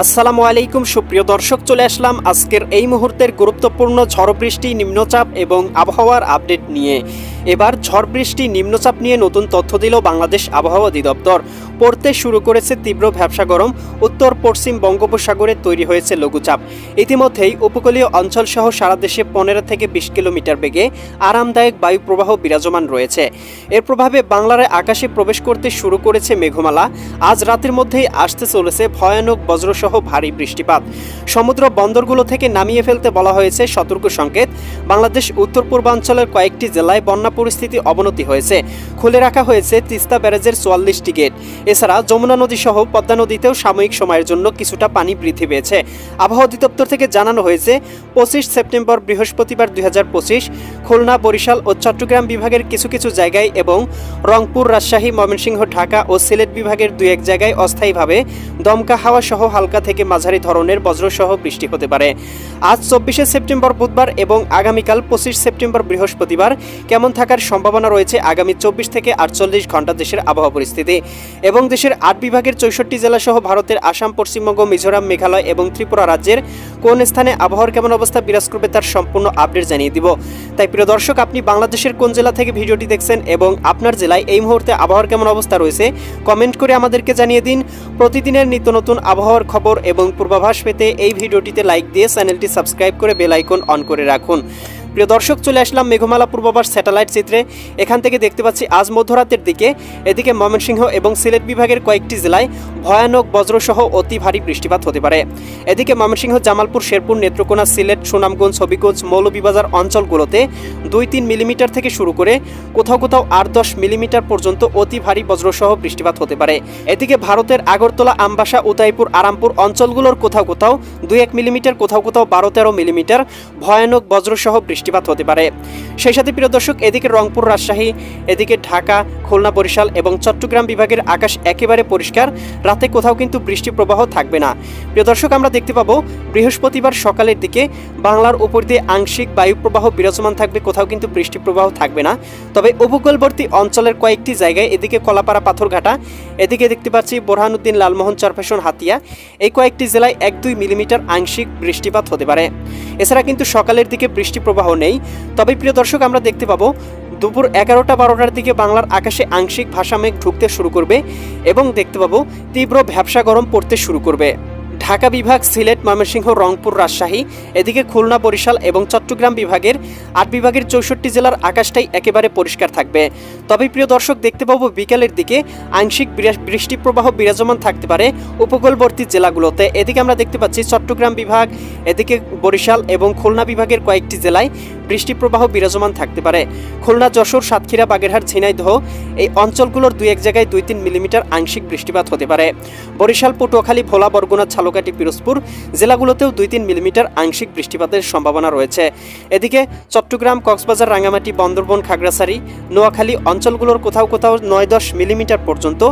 আসসালামু আলাইকুম, সুপ্রিয় দর্শক, চলে আসলাম আজকের এই মুহূর্তের গুরুত্বপূর্ণ ঝড় বৃষ্টি, নিম্নচাপ এবং আবহাওয়ার আপডেট নিয়ে। এবার ঝড় বৃষ্টি, নিম্নচাপ নিয়ে নতুন তথ্য দিল বাংলাদেশ আবহাওয়া অধিদপ্তর। পড়তে শুরু করেছে তীব্র ভ্যাবসা গরম, উত্তর পশ্চিম বঙ্গোপসাগরে তৈরি হয়েছে লঘুচাপ। ইতিমধ্যেই উপকূলীয় অঞ্চল সহ সারা দেশে পনেরো থেকে বিশ কিলোমিটার বেগে আরামদায়ক বায়ু প্রবাহ বিরাজমান রয়েছে। এর প্রভাবে বাংলার আকাশে প্রবেশ করতে শুরু করেছে মেঘমালা। আজ রাতের মধ্যেই আসতে চলেছে ভয়ানক বজ্রসহ ভারী বৃষ্টিপাত। সমুদ্র বন্দরগুলো থেকে নামিয়ে ফেলতে বলা হয়েছে সতর্ক সংকেত। বাংলাদেশ উত্তর পূর্বাঞ্চলের কয়েকটি জেলায় বন্যা পরিস্থিতি অবনতি হয়েছে। খুলে রাখা হয়েছে তিস্তা ব্যারেজের চুয়াল্লিশটি গেট। এছাড়া যমুনা নদী সহ পদ্মা নদীতেও সাময়িক সময়ের জন্য কিছুটা পানি বৃদ্ধি পেয়েছে। আবহাওয়া অধিদপ্তর থেকে জানানো হয়েছে, পঁচিশ সেপ্টেম্বর বৃহস্পতিবার দুই খুলনা, বরিশাল ও চট্টগ্রাম বিভাগের কিছু কিছু জায়গায় এবং রংপুর, রাজশাহী, ময়মনসিংহ, ঢাকা ও সিলেট বিভাগের দুই এক জায়গায় অস্থায়ীভাবে দমকা হাওয়া সহ হালকা থেকে মাঝারি ধরনের বজ্রসহ বৃষ্টি হতে পারে। আজ চব্বিশে সেপ্টেম্বর বুধবার এবং আগামীকাল পঁচিশ সেপ্টেম্বর বৃহস্পতিবার কেমন থাকার সম্ভাবনা রয়েছে আগামী চব্বিশ থেকে আটচল্লিশ ঘণ্টা দেশের আবহাওয়া পরিস্থিতি। এবং দেশের আট বিভাগের চৌষট্টি জেলা সহ ভারতের আসাম, পশ্চিমবঙ্গ, মিজোরাম, মেঘালয় এবং ত্রিপুরা রাজ্যের কোন স্থানে আবহাওয়ার কেমন অবস্থা বিরাজ করবে তার সম্পূর্ণ আপডেট জানিয়ে দিব। তাই প্রিয় দর্শক, আপনি বাংলাদেশের কোন জেলা থেকে ভিডিওটি দেখছেন এবং আপনার জেলায় এই মুহূর্তে আবহাওয়ার কেমন অবস্থা রয়েছে, কমেন্ট করে আমাদেরকে জানিয়ে দিন। প্রতিদিনের নিত্য নতুন আবহাওয়ার খবর এবং পূর্বাভাস পেতে এই ভিডিওটিতে লাইক দিয়ে চ্যানেলটি সাবস্ক্রাইব করে বেল আইকন অন করে রাখুন। প্রিয় দর্শক, চলে আসলাম মেঘমালা পূর্বাভাস স্যাটেলাইট চিত্রে। এখান থেকে দেখতে পাচ্ছি আজ মধ্যরাতের দিকে, এদিকে ময়মনসিংহ এবং সিলেট বিভাগের কয়েকটি জেলায় ভয়ানক বজ্রসহ অতি ভারী বৃষ্টিপাত হতে পারে। এদিকে ময়মনসিংহ, জামালপুর, শেরপুর, নেত্রকোনা, সিলেট, সুনামগঞ্জ, হবিগঞ্জ, মৌলভীবাজার অঞ্চলগুলোতে দুই তিন মিলিমিটার থেকে শুরু করে কোথাও কোথাও আট দশ মিলিমিটার পর্যন্ত অতি ভারী বজ্রসহ বৃষ্টিপাত হতে পারে। এদিকে ভারতের আগরতলা, আমবাসা, উদয়পুর, আরামপুর অঞ্চলগুলোর কোথাও কোথাও দুই এক মিলিমিটার, কোথাও কোথাও বারো তেরো মিলিমিটার ভয়ানক বজ্রসহ বৃষ্টিপাত হতে পারে। সেই সাথে প্রিয় দর্শক, এদিকে রংপুর রাজশাহী, এদিকে ঢাকা, খুলনা, বরিশাল এবং চট্টগ্রাম বিভাগের আকাশ একেবারে পরিষ্কার। রাতে কোথাও কিন্তু বৃষ্টি প্রবাহ থাকবে না। প্রিয় দর্শক, আমরা দেখতে পাবো, বৃহস্পতিবার সকালের দিকে বাংলার উপর দিয়ে আংশিক বায়ু প্রবাহ বিরাজমান থাকবে, কোথাও কিন্তু বৃষ্টি প্রবাহ থাকবে না। তবে উপকূলবর্তী অঞ্চলের কয়েকটি জায়গায় এদিকে কলাপাড়া পাথরঘাটা, এদিকে দেখতে পাচ্ছি বোরহানুদ্দিন লালমোহন চরফেশন হাতিয়া। এই কয়েকটি জেলায় এক দুই মিলিমিটার আংশিক বৃষ্টিপাত হতে পারে। এছাড়া কিন্তু সকালের দিকে বৃষ্টি প্রবাহ নেই। তবে প্রিয় দর্শক, আমরা দেখতে পাবো দুপুর এগারোটা বারোটার দিকে বাংলার আকাশে আংশিক ভাষামেঘ ঢুকতে শুরু করবে এবং দেখতে পাবো তীব্র ভ্যাবসা গরম পড়তে শুরু করবে। ঢাকা বিভাগ, সিলেট, ময়মনসিংহ, রংপুর, রাজশাহী, এদিকে খুলনা, বরিশাল এবং চট্টগ্রাম বিভাগের আট বিভাগের চৌষট্টি জেলার আকাশটাই একেবারে পরিষ্কার থাকবে। তবে প্রিয় দর্শক, দেখতে পাবো বিকালের দিকে আংশিক বৃষ্টি প্রবাহ বিরাজমান থাকতে পারে উপকূলবর্তী জেলাগুলোতে। এদিকে আমরা দেখতে পাচ্ছি চট্টগ্রাম বিভাগ, এদিকে বরিশাল এবং খুলনা বিভাগের কয়েকটি জেলায় বৃষ্টি প্রবাহ বিরাজমান থাকতে পারে। খুলনা, যশোর, সাতক্ষীরা, বাগেরহাট, ঝিনাইদহ এই অঞ্চলগুলোর দুই এক জায়গায় দুই তিন মিলিমিটার আংশিক বৃষ্টিপাত হতে পারে। বরিশাল, পটুয়াখালী, ভোলা, বরগুনা, ঝালকাঠি, পিরোজপুর জেলাগুলোতেও দুই তিন মিলিমিটার আংশিক বৃষ্টিপাতের সম্ভাবনা রয়েছে। এদিকে চট্টগ্রাম, কক্সবাজার রাঙামাটি বন্দরবন, খাগড়াছড়ি, নোয়াখালী অঞ্চলগুলোর কোথাও কোথাও নয় দশ মিলিমিটার পর্যন্ত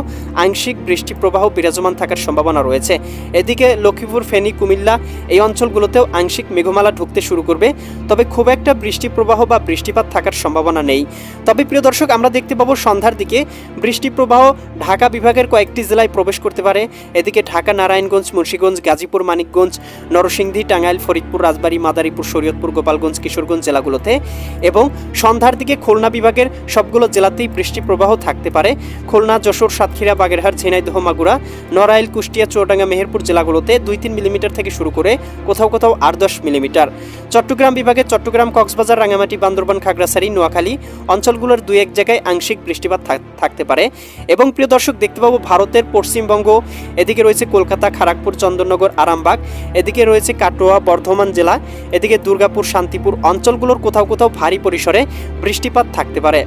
আংশিক বৃষ্টি প্রবাহ বিরাজমান থাকার সম্ভাবনা রয়েছে। এদিকে লক্ষ্মীপুর, ফেনী, কুমিল্লা এই অঞ্চলগুলোতেও আংশিক মেঘমালা ঢুকতে শুরু করবে, তবে খুব একটা বৃষ্টি প্রবাহ বা বৃষ্টিপাত থাকার সম্ভাবনা নেই। তবে প্রিয় দর্শক, আমরা দেখতে পাবো সন্ধ্যার দিকে বৃষ্টি প্রবাহ ঢাকা বিভাগের কয়েকটি জেলায় প্রবেশ করতে পারে। এদিকে ঢাকা, নারায়ণগঞ্জ, মুন্সীগঞ্জ, গাজীপুর, মানিকগঞ্জ, নরসিংদী, টাঙ্গাইল, ফরিদপুর, রাজবাড়ী, মাদারীপুর, শরীয়তপুর, গোপালগঞ্জ, কিশোরগঞ্জ জেলাগুলোতে এবং সন্ধ্যার দিকে খুলনা বিভাগের সবগুলো জেলাতেই বৃষ্টি প্রবাহ থাকতে পারে। খুলনা, যশোর, সাতক্ষীরা, বাগেরহাট, ঝিনাইদহ, মাগুরা, নড়াইল, কুষ্টিয়া, চুয়াডাঙ্গা, মেহেরপুর জেলাগুলোতে দুই তিন মিলিমিটার থেকে শুরু করে কোথাও কোথাও আট দশ মিলিমিটার। চট্টগ্রাম বিভাগে চট্টগ্রাম, কক্সবাজার রাঙামাটি বান্দরবান, খাগড়াছড়ি, নোয়াখালী অঞ্চলগুলোর দুই এক জায়গায় আংশিক বৃষ্টিপাত থাকতে পারে। এবং প্রিয় দর্শক, দেখতে পাবো ভারতের পশ্চিমবঙ্গ, এদিকে রয়েছে কলকাতা খড়গপুর চন্দননগর, আরামবাগ, এদিকে রয়েছে কাটোয়া, বর্ধমান জেলা, এদিকে দুর্গাপুর, শান্তিপুর অঞ্চলগুলোর কোথাও কোথাও ভারী পরিসরে বৃষ্টিপাত থাকতে পারে।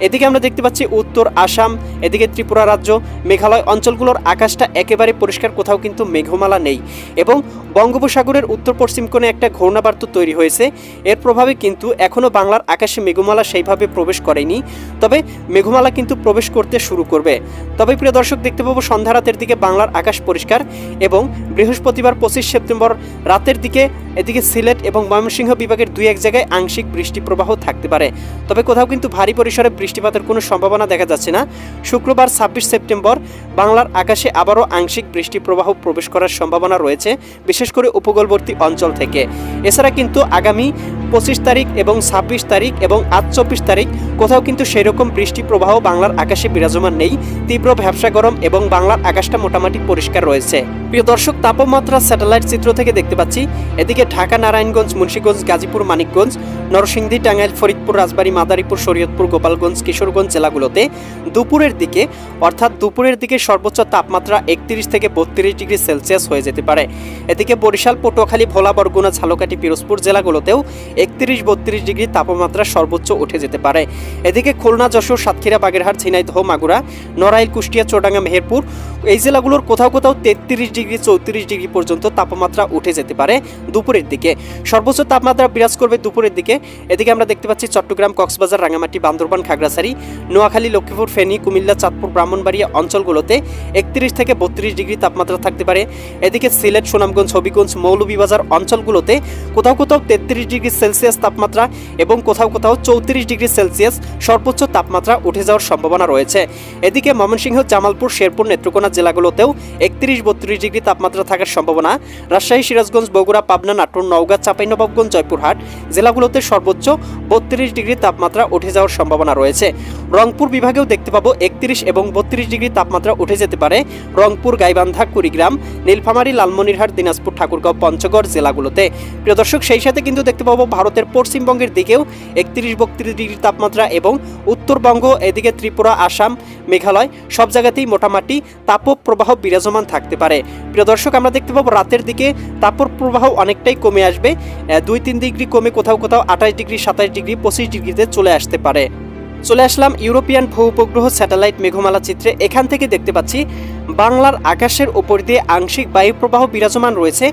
এদিকে আমরা দেখতে পাচ্ছি উত্তর আসাম, এদিকে ত্রিপুরা রাজ্য, মেঘালয় অঞ্চলগুলোর আকাশটা একেবারে পরিষ্কার, কোথাও কিন্তু মেঘমালা নেই এবং বঙ্গোপসাগরের উত্তর পশ্চিম কোণে একটা ঘূর্ণাবার্ত তৈরি হয়েছে। এর প্রভাবে কিন্তু এখনও বাংলার আকাশে মেঘমালা সেইভাবে প্রবেশ করেনি, তবে মেঘমালা কিন্তু প্রবেশ করতে শুরু করবে। তবে প্রিয় দর্শক, দেখতে পাবো সন্ধ্যা রাতের দিকে বাংলার আকাশ পরিষ্কার এবং বৃহস্পতিবার পঁচিশ সেপ্টেম্বর রাতের দিকে এদিকে সিলেট এবং ময়মনসিংহ বিভাগের দুই এক জায়গায় আংশিক বৃষ্টি প্রবাহ থাকতে পারে। তবে কোথাও কিন্তু ভারী পরিসরে বৃষ্টিপাতের বৃষ্টিপাতের কোনো সম্ভাবনা দেখা যাচ্ছে না। শুক্রবার ছাব্বিশ সেপ্টেম্বর বাংলার আকাশে আবারও আংশিক বৃষ্টি প্রবাহ প্রবেশ করার সম্ভাবনা রয়েছে, বিশেষ করে উপকূলবর্তী অঞ্চল থেকে। এছাড়া কিন্তু আগামী পঁচিশ তারিখ এবং ছাব্বিশ তারিখ এবং আজ চব্বিশ তারিখ কোথাও কিন্তু সেরকম বৃষ্টি প্রবাহ বাংলার আকাশে বিরাজমান নেই। তীব্র ভ্যাবসা গরম এবং বাংলার আকাশটা মোটামুটি পরিষ্কার রয়েছে। প্রিয় দর্শক, তাপমাত্রা স্যাটেলাইট চিত্র থেকে দেখতে পাচ্ছি। এদিকে ঢাকা, নারায়ণগঞ্জ, মুন্সীগঞ্জ, গাজীপুর, মানিকগঞ্জ, নরসিংদী, টাঙ্গাইল, ফরিদপুর, রাজবাড়ী, মাদারীপুর, শরীয়তপুর, গোপালগঞ্জ কিশোরগঞ্জ জেলাগুলোতে দুপুরের দিকে, অর্থাৎ দুপুরের দিকে সর্বোচ্চ তাপমাত্রা একত্রিশ থেকে বত্রিশ ডিগ্রি সেলসিয়াস হয়ে যেতে পারে। এদিকে বরিশাল, পটুয়াখালী, ভোলা, বরগুনা, ঝালকাঠি, পিরোজপুর জেলাগুলোতেও একত্রিশ বত্রিশ ডিগ্রি তাপমাত্রা সর্বোচ্চ উঠে যেতে পারে। এদিকে খুলনা, যশোর, সাতক্ষীরা, বাগেরহাট, ঝিনাইদহ, মাগুরা, নড়াইল, কুষ্টিয়া, চৌডাঙ্গা, মেহেরপুর এই জেলাগুলোর কোথাও কোথাও তেত্রিশ ডিগ্রি, চৌত্রিশ ডিগ্রি পর্যন্ত তাপমাত্রা উঠে যেতে পারে দুপুরের দিকে। সর্বোচ্চ তাপমাত্রা বিরাজ করবে দুপুরের দিকে। এদিকে আমরা দেখতে পাচ্ছি চট্টগ্রাম, কক্সবাজার রাঙামাটি বান্দরবান, খাগড়াছড়ি নোয়াখালী, লক্ষ্মীপুর, ফেনী, কুমিল্লা, চাঁদপুর, ব্রাহ্মণবাড়িয়া অঞ্চলগুলোতে একত্রিশ থেকে বত্রিশ ডিগ্রি তাপমাত্রা থাকতে পারে। এদিকে সিলেট, সুনামগঞ্জ, হবিগঞ্জ, মৌলভীবাজার অঞ্চলগুলোতে কোথাও কোথাও তেত্রিশ ডিগ্রি সেলসিয়াস তাপমাত্রা এবং কোথাও কোথাও চৌত্রিশ ডিগ্রি সেলসিয়াস সর্বোচ্চ তাপমাত্রা উঠে যাওয়ার সম্ভাবনা রয়েছে। এদিকে ময়মনসিংহ, জামালপুর, শেরপুর, নেত্রকোনা জেলাগুলোতেও একত্রিশ বত্রিশ ডিগ্রি তাপমাত্রা থাকার সম্ভাবনা। রাজশাহী, সিরাজগঞ্জ, বগুড়া, পাবনা, নাটোর, নওগাঁ, চাঁপাইনবাবগঞ্জ, জয়পুরহাট জেলাগুলোতে সর্বোচ্চ বত্রিশ ডিগ্রি তাপমাত্রা উঠে যাওয়ার সম্ভাবনা রয়েছে। রংপুর বিভাগেও দেখতে পাবো একত্রিশ এবং বত্রিশ ডিগ্রি তাপমাত্রা উঠে যেতে পারে। রংপুর, গাইবান্ধা, কুড়িগ্রাম, নীলফামারী, লালমনিরহাট, দিনাজপুর, ঠাকুরগাঁও, পঞ্চগড় জেলাগুলোতে। প্রিয় দর্শক, সেই সাথে কিন্তু দেখতে পাবো ভারতের পশ্চিমবঙ্গের দিকেও একত্রিশ বত্রিশ ডিগ্রি তাপমাত্রা এবং উত্তরবঙ্গ, এদিকে ত্রিপুরা, আসাম, মেঘালয় সব জায়গাতেই মোটামুটি তাপপ্রবাহ বিরাজমান থাকতে পারে। প্রিয় দর্শক, আমরা দেখতে পাবো রাতের দিকে তাপপ্রবাহ অনেকটাই কমে আসবে। দুই তিন ডিগ্রি কমে কোথাও কোথাও আঠাশ ডিগ্রি, সাতাশ ডিগ্রি, পঁচিশ ডিগ্রিতে চলে আসতে পারে। চলে আসলাম ইউরোপিয়ান ভূ উপগ্রহ স্যাটেলাইট মেঘমালা চিত্রে। এখান থেকে দেখতে পাচ্ছি বাংলার আকাশের ওপর দিয়ে আংশিক বায়ুপ্রবাহ বিরাজমান রয়েছে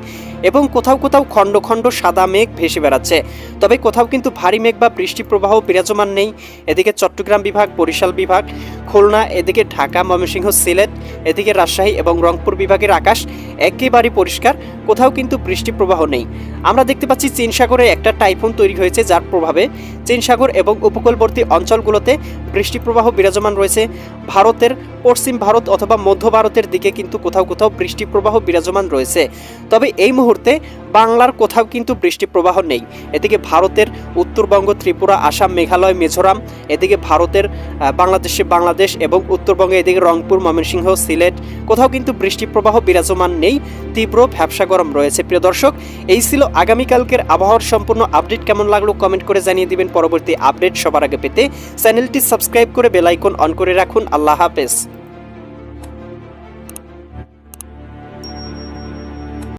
এবং কোথাও কোথাও খণ্ড খণ্ড সাদা মেঘ ভেসে বেড়াচ্ছে। তবে কোথাও কিন্তু ভারী মেঘ বা বৃষ্টি প্রবাহ বিরাজমান নেই। এদিকে চট্টগ্রাম বিভাগ, বরিশাল বিভাগ খুলনা, এদিকে ঢাকা, ময়মনসিংহ, সিলেট, এদিকে রাজশাহী এবং রংপুর বিভাগের আকাশ একেবারে পরিষ্কার, কোথাও কিন্তু বৃষ্টি প্রবাহ নেই। আমরা দেখতে পাচ্ছি চীন সাগরে একটা টাইফুন তৈরি হয়েছে, যার প্রভাবে চীন সাগর এবং উপকূলবর্তী অঞ্চলগুলোতে বৃষ্টি প্রবাহ বিরাজমান রয়েছে। ভারতের পশ্চিম ভারত অথবা মধ্য ভারতের দিকে কিন্তু কোথাও কোথাও বৃষ্টি প্রবাহ বিরাজমান রয়েছে। তবে এই মুহূর্তে বাংলার কোথাও কিন্তু বৃষ্টি প্রবাহ নেই। এদিকে ভারতের উত্তরবঙ্গ, ত্রিপুরা, আসাম, মেঘালয়, মিজোরাম, এদিকে ভারতের বাংলাদেশে বাংলাদেশ এবং উত্তরবঙ্গে এদিকে রংপুর, ময়মনসিংহ, সিলেট কোথাও কিন্তু বৃষ্টি প্রবাহ বিরাজমান নেই, তীব্র ভ্যাবসা গরম রয়েছে। প্রিয় দর্শক, এই ছিল আগামীকালকের আবহাওয়ার সম্পূর্ণ আপডেট। কেমন লাগল কমেন্ট করে জানিয়ে দিবেন। পরবর্তী আপডেট সবার আগে পেতে চ্যানেলটি সাবস্ক্রাইব করে বেলাইকন অন করে রাখুন। আল্লাহ হাফেজ।